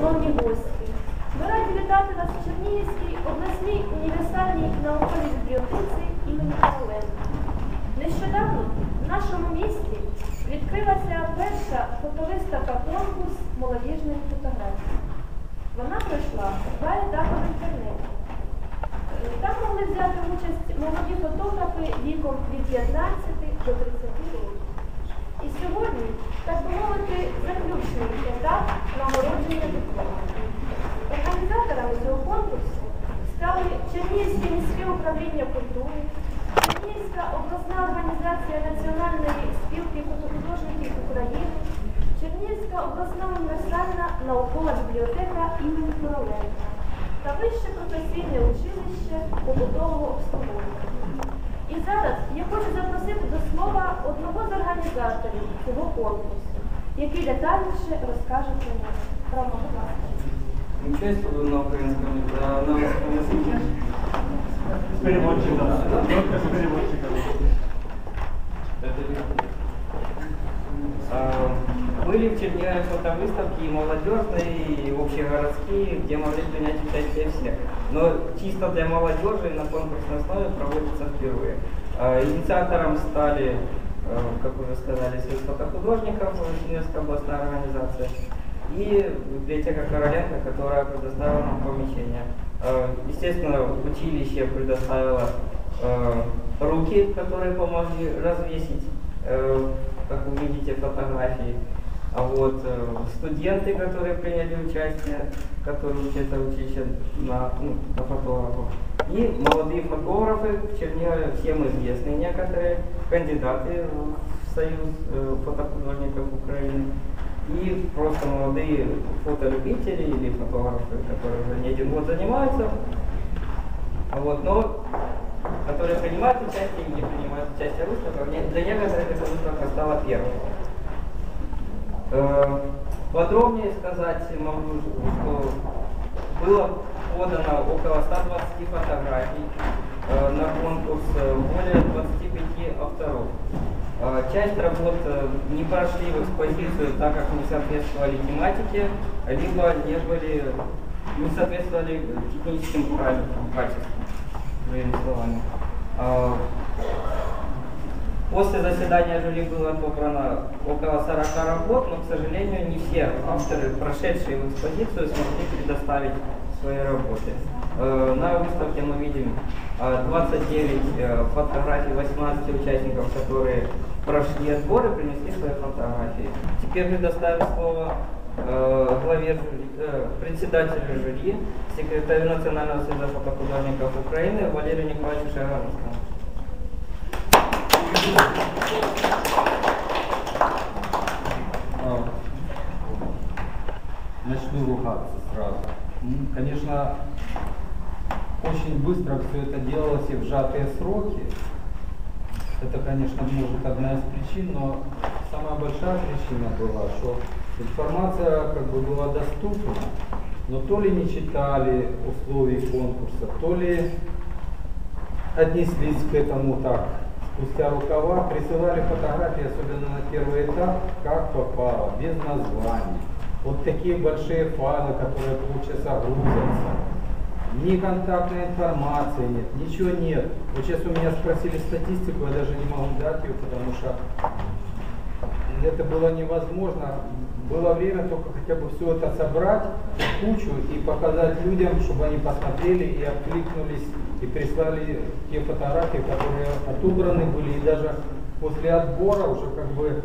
шановні гості! Ми раді вітати вас в Чернігівській обласній універсальній науковій бібліотеці імені Коваленка. Нещодавно в нашому місті відкрилася перша фотовиставка конкурс молодіжної фотографії. Вона пройшла два етапи в інтернеті. Е, Там могли взяти участь молоді фотографи віком від 15 до 30 років. І сьогодні, так би мовити, заключний етап дипломом. Організаторами цього конкурсу стали Чернігівське міське управління культури, Чернігівська обласна організація Національної спілки фотохудожників України, Чернігівська обласна універсальна наукова бібліотека імені Короленка та Вище професійне училище побутового обслуговування. І зараз я хочу запросити до слова одного з організаторів цього конкурсу, який детальніше розкаже про нього. Участвую на украинском, э, на русском языке. С переводчиком. Только с переводчиком. А, Были в Чернигове фотовыставки и молодежные, и общегородские, где могли принять участие все. Но чисто для молодежи на конкурсной основе проводится впервые. А, Инициатором стали, э, как уже сказали, Союз фотохудожников, Черниговская областная организация, и библиотека Короленко, которая предоставила нам помещение. Э, Естественно, училище предоставило э, руки, которые помогли развесить, э, как вы видите, фотографии. А вот студенты, которые приняли участие, которые учатся в училище на, ну, на фотографов. И молодые фотографы, в всем известные некоторые, кандидаты в Союз фотохудожников Украины. И просто молодые фотолюбители или фотографы, которые уже не один год занимаются, вот, но которые принимают участие и не принимают участие в выставках, для некоторых эта выставка стала первой. Э, Подробнее сказать могу, что было подано около 120 фотографий э, на конкурс, э, более 25 авторов. Э, Часть работ э, не прошли в экспозицию, так как не соответствовали тематике, либо не были, не соответствовали техническим правилам, качествам, другими словами. Э, После заседания жюри было отобрано около 40 работ, но, к сожалению, не все авторы, прошедшие в экспозицию, смогли предоставить свои работы. Э, На выставке мы видим э, 29 э, фотографий 18 участников, которые прошли отбор и принесли свои фотографии. Теперь предоставим слово э, главе э, председателю жюри, секретарю Национального союза фотохудожников Украины Валерию Николаевичу Шагаровскому. А, Начну ругаться сразу. М, Конечно, очень быстро все это делалось и в сжатые сроки. Это, конечно, может одна из причин, но самая большая причина была, что информация как бы была доступна, но то ли не читали условий конкурса, то ли отнеслись к этому так, спустя рукава, присылали фотографии, особенно на первый этап, как попало, без названий. Вот такие большие файлы, которые полчаса грузятся. Ни контактной информации нет, ничего нет. Вот сейчас у меня спросили статистику, я даже не могу дать ее, потому что это было невозможно. Было время только хотя бы все это собрать в кучу и показать людям, чтобы они посмотрели и откликнулись и прислали те фотографии, которые отобраны были. И даже после отбора уже как бы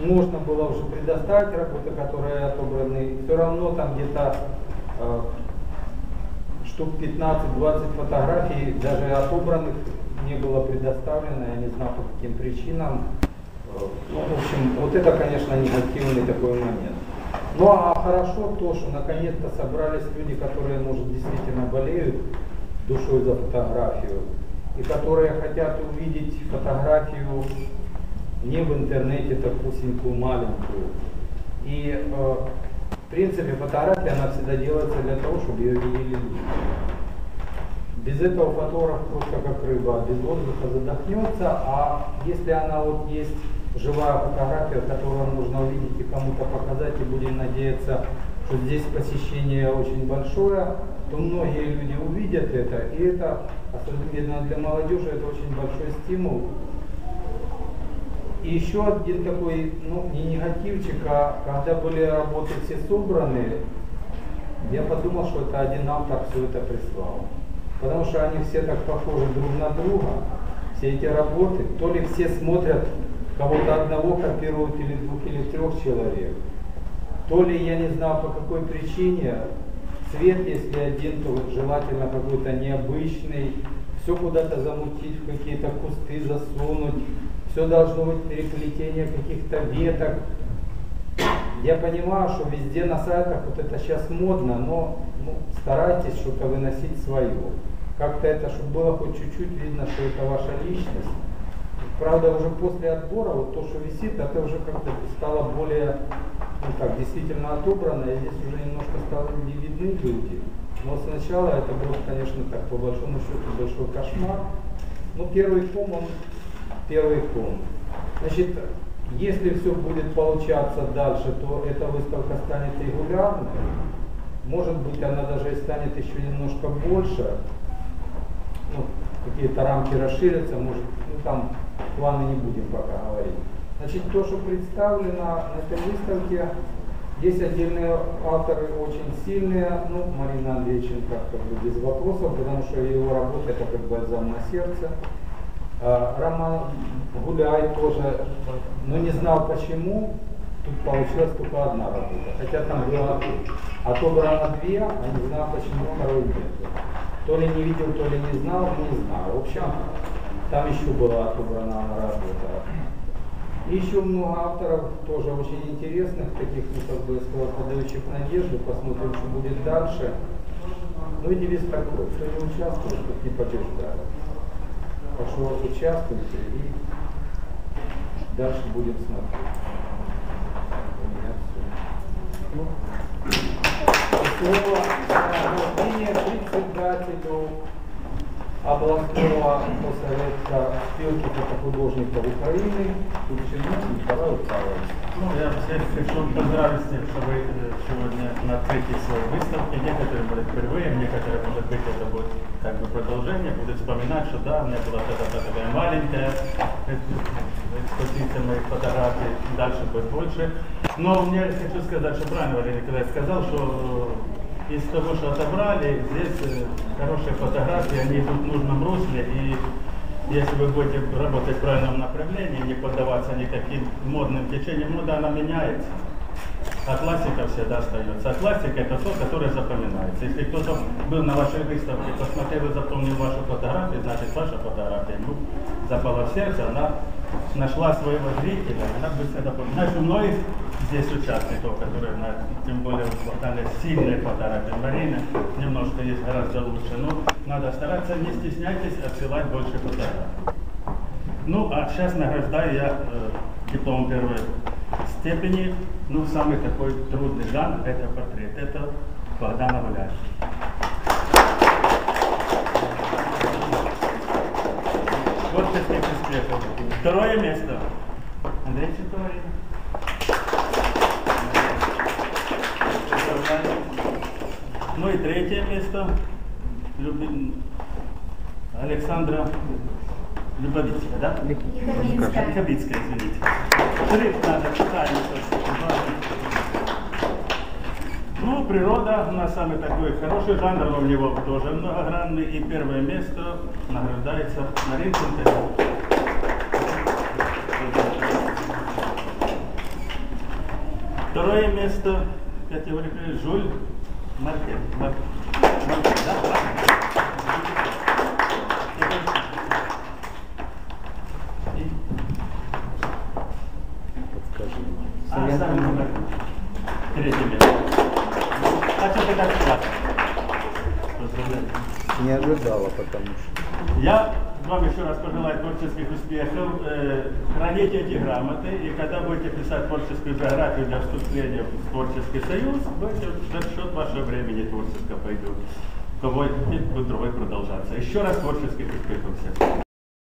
можно было уже предоставить работы, которые отобраны. Все равно там где-то э, штук 15-20 фотографий, даже отобранных, не было предоставлено, я не знаю по каким причинам. Ну, в общем, вот это, конечно, негативный такой момент. Ну а хорошо то, что наконец-то собрались люди, которые, может, действительно болеют душой за фотографию, и которые хотят увидеть фотографию не в интернете, такусенькую, маленькую. И, э, принципе, фотография, она всегда делается для того, чтобы ее видели люди. Без этого фотограф просто как рыба, без воздуха задохнется, а если она вот есть живая фотография, которую можно увидеть и кому-то показать, и будем надеяться, что здесь посещение очень большое, то многие люди увидят это, и это, особенно для молодежи, это очень большой стимул. И еще один такой, ну, не негативчик, а когда были работы все собраны, я подумал, что это один автор все это прислал. Потому что они все так похожи друг на друга, все эти работы, то ли все смотрят, кого-то одного копируют или двух или трех человек, то ли я не знаю по какой причине, цвет если один, то желательно какой-то необычный, все куда-то замутить, в какие-то кусты засунуть, все должно быть переплетение каких-то веток, я понимаю, что везде на сайтах вот это сейчас модно, но ну, старайтесь что-то выносить свое. Как-то это, чтобы было хоть чуть-чуть видно, что это ваша личность. Правда, уже после отбора, вот то, что висит, это уже как-то стало более, ну так, действительно отобрано, и здесь уже немножко стало не видны люди. Но сначала это было, конечно, так, по большому счету, большой кошмар. Ну, первый ком, он первый ком. Значит, если все будет получаться дальше, то эта выставка станет регулярной. Может быть, она даже и станет еще немножко больше. Ну, какие-то рамки расширятся, может, ну там планы не будем пока говорить. Значит, то, что представлено на этой выставке, есть отдельные авторы очень сильные, ну, Марина Андреевиченко как бы без вопросов, потому что его работа это как бальзам на сердце. А, Роман Гуляй тоже, но не знал почему, тут получилась только одна работа. Хотя там было отобрано две, а не знал почему второй нет. То ли не видел, то ли не знал, не знаю. В общем, там еще была отобрана работа. Еще много авторов, тоже очень интересных, таких, ну, как бы сказал, подающих надежду. Посмотрим, что будет дальше. Ну и девиз такой, кто не участвует, тот не побеждает. Так что участвуйте и дальше будем смотреть. У меня все. Слово рождения председателю областного совета спилки фотохудожников Украины Кучерник Николаю Павловичу. Ну, я всех хочу поздравить всех, что вы э, сегодня на открытии своей выставки. Некоторые будут впервые, некоторые, может быть, это будет как бы продолжение, будут вспоминать, что да, у меня была тогда такая маленькая э, экспозиция моих фотографий, дальше будет больше. Но мне хочу сказать, что правильно Валерий Николаевич сказал, что из того, что отобрали, здесь э, хорошие фотографии, они идут в нужном русле, и если вы будете работать в правильном направлении, не поддаваться никаким модным течениям, мода она меняется. А классика всегда остается. А классика это то, которое запоминается. Если кто-то был на вашей выставке, посмотрел и запомнил вашу фотографию, значит ваша фотография ну, запала в сердце, она нашла своего зрителя, она быстро запомнила. Значит, у многих здесь участников, которые, тем более, показали сильные фотографии Марины, немножко есть гораздо лучше. Но надо стараться, не стесняйтесь отсылать больше фотографий. Ну, а сейчас награждаю я э, диплом первой степени. Ну, самый такой трудный жанр – это портрет. Это Богдана Гуляш. Вот таких успехов. Второе место. Андрей Читоварин. Ну и третье место. Люби- Александра Любовицкая, да? Лиховицкая. Лиховицкая, извините. Шрифт надо правильно Ну, природа у нас самый такой хороший жанр, но в него тоже многогранный. И первое место награждается Маринченко. Второе место категории Жуль Маркет. Мар- Маркет, да? И- А, самый номер третье место. А что ты так сказал? Поздравляю. Не ожидала, потому что. Я вам еще раз пожелаю творческих успехов. Э, Храните эти грамоты, и когда будете писать творческую биографию для вступления в творческий союз, будете за счет вашего времени творческого пойдет. Кого будет другой продолжаться. Еще раз творческих успехов всем.